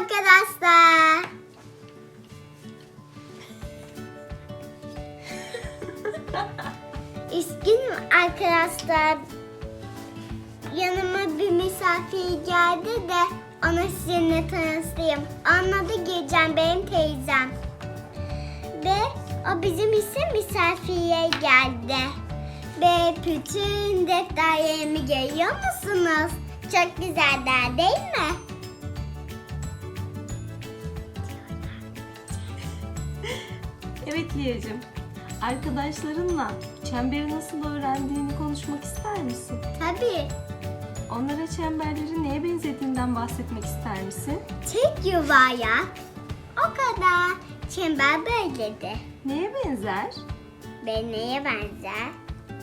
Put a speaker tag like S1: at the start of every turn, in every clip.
S1: arkadaşlar. Üzgünüm arkadaşlar. Yanıma bir misafir geldi de ona sizinle tanıştırayım. Anladı geleceğim benim teyzem. Ve o bizim için misafire geldi. Ve bütün defterlerimi görüyor musunuz? Çok güzeller değil mi?
S2: Liyacığım. Arkadaşlarınla çemberi nasıl öğrendiğini konuşmak ister misin?
S1: Tabii.
S2: Onlara çemberleri neye benzediğinden bahsetmek ister misin?
S1: Tek yuvaya. O kadar. Çember böyledi.
S2: Neye benzer?
S1: Ve neye benzer?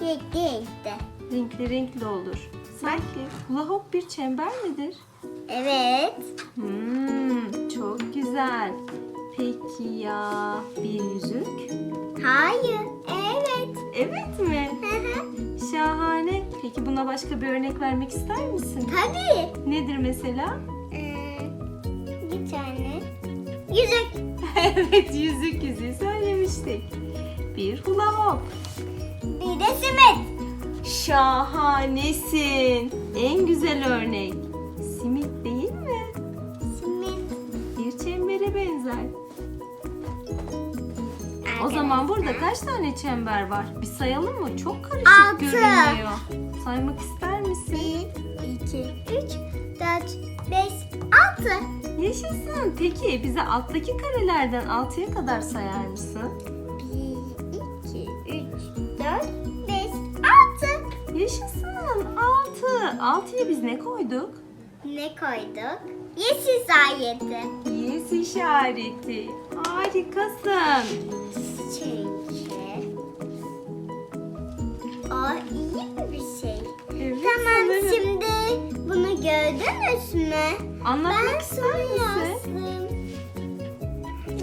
S1: Renkli renkli.
S2: Renkli renkli olur. Sanki hula hop bir çember midir?
S1: Evet.
S2: Hmm, çok güzel. Peki ya bir yüzük?
S1: Hayır. Evet.
S2: Evet mi?
S1: Hı hı.
S2: Şahane. Peki buna başka bir örnek vermek ister misin?
S1: Tabii.
S2: Nedir mesela?
S1: Ee, bir tane. Yüzük.
S2: evet yüzük yüzüğü söylemiştik. Bir hula hop.
S1: Bir de simit.
S2: Şahanesin. En güzel örnek. Simit değil mi?
S1: Simit.
S2: Bir çembere benzer. O zaman burada kaç tane çember var? Bir sayalım mı? Çok karışık
S1: Altı.
S2: görünüyor. Saymak ister misin?
S1: Bir, iki, üç, dört, beş, altı.
S2: Yaşasın. Peki bize alttaki karelerden 6'ya kadar sayar mısın?
S1: Bir, iki, üç, dört, beş, altı.
S2: Yaşasın. 6. 6'ya biz ne koyduk?
S1: Ne koyduk? Yeşil sayeti.
S2: Yes işareti. Harikasın.
S1: Çünkü o iyi bir şey.
S2: Evet,
S1: Tamam
S2: sanırım.
S1: şimdi bunu gördünüz mü?
S2: Anlatmak
S1: Ben
S2: ister misin?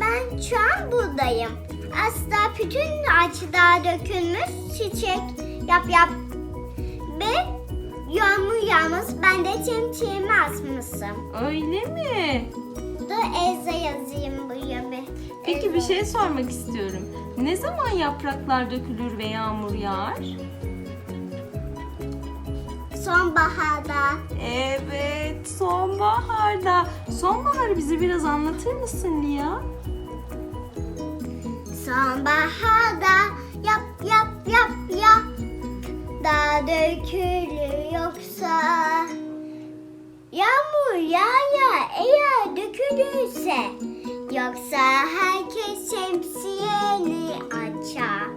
S1: Ben şu an buradayım. Aslında bütün ağaçlar dökülmüş çiçek yap yap. Ve yağmur yağmış. Ben de çemçeğimi asmışım.
S2: Öyle mi?
S1: Elza yazayım buraya bir.
S2: Peki bir şey sormak istiyorum. Ne zaman yapraklar dökülür ve yağmur yağar?
S1: Sonbaharda.
S2: Evet, sonbaharda. Sonbaharı bize biraz anlatır mısın Lia?
S1: Sonbaharda yap yap yap yap da dökülür yoksa Yağmur yağar eğer dökülürse Yoksa herkes şemsiyeni açar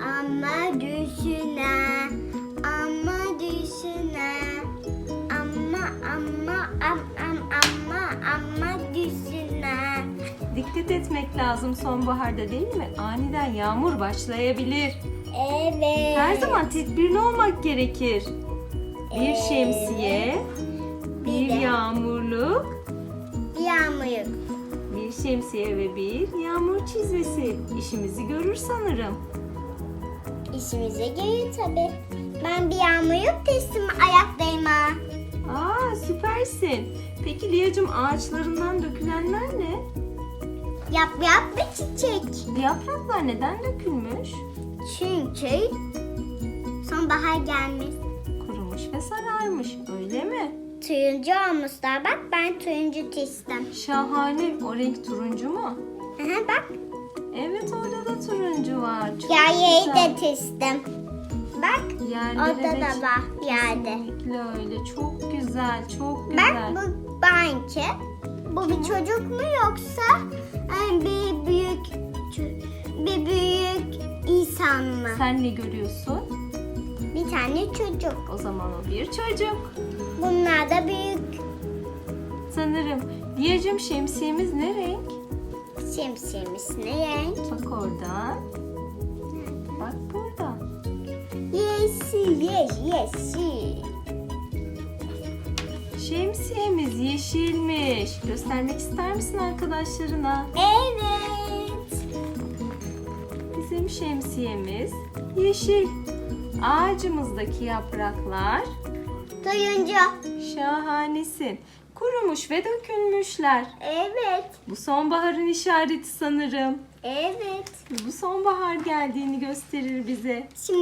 S1: Ama düşüne ama düşüne Ama ama am am ama ama düşüne
S2: Dikkat etmek lazım sonbaharda değil mi? Aniden yağmur başlayabilir.
S1: Evet.
S2: Her zaman tedbirli olmak gerekir. Bir şemsiye, bir yağmurluk,
S1: Yağmur.
S2: bir şemsiye ve bir yağmur çizmesi. İşimizi görür sanırım.
S1: İşimize gelir tabi. Ben bir yağmur teslim ayaktayım ha.
S2: Aa süpersin. Peki Liyacığım ağaçlarından dökülenler ne?
S1: Yap yap bir çiçek.
S2: Yapraklar neden dökülmüş?
S1: Çünkü sonbahar gelmiş.
S2: Kurumuş ve sararmış öyle mi?
S1: Turuncu olmuşlar. Bak ben turuncu testim.
S2: Şahane. O renk turuncu mu?
S1: Aha bak.
S2: Evet orada da turuncu var. Çok
S1: Yerleri
S2: güzel.
S1: de testim. Bak.
S2: Yerleri
S1: Orada da var yerde.
S2: Kesinlikle öyle. Çok güzel. Çok
S1: Bak
S2: güzel.
S1: bu banki. Bu bir çocuk mu yoksa e, bir büyük bir büyük insan mı?
S2: Sen ne görüyorsun?
S1: Bir tane çocuk.
S2: O zaman o bir çocuk.
S1: Bunlar da büyük
S2: Sanırım. Liyacığım şemsiyemiz ne renk?
S1: şemsiyemiz ne renk?
S2: Bak oradan. Bak burada.
S1: Yeşil, yeşil, yeşil.
S2: Şemsiyemiz yeşilmiş. Göstermek ister misin arkadaşlarına?
S1: Evet.
S2: Bizim şemsiyemiz yeşil. Ağacımızdaki yapraklar
S1: Turuncu.
S2: şahanesin. kurumuş ve dökülmüşler.
S1: Evet.
S2: Bu sonbaharın işareti sanırım.
S1: Evet.
S2: Bu sonbahar geldiğini gösterir bize.
S1: Şimdi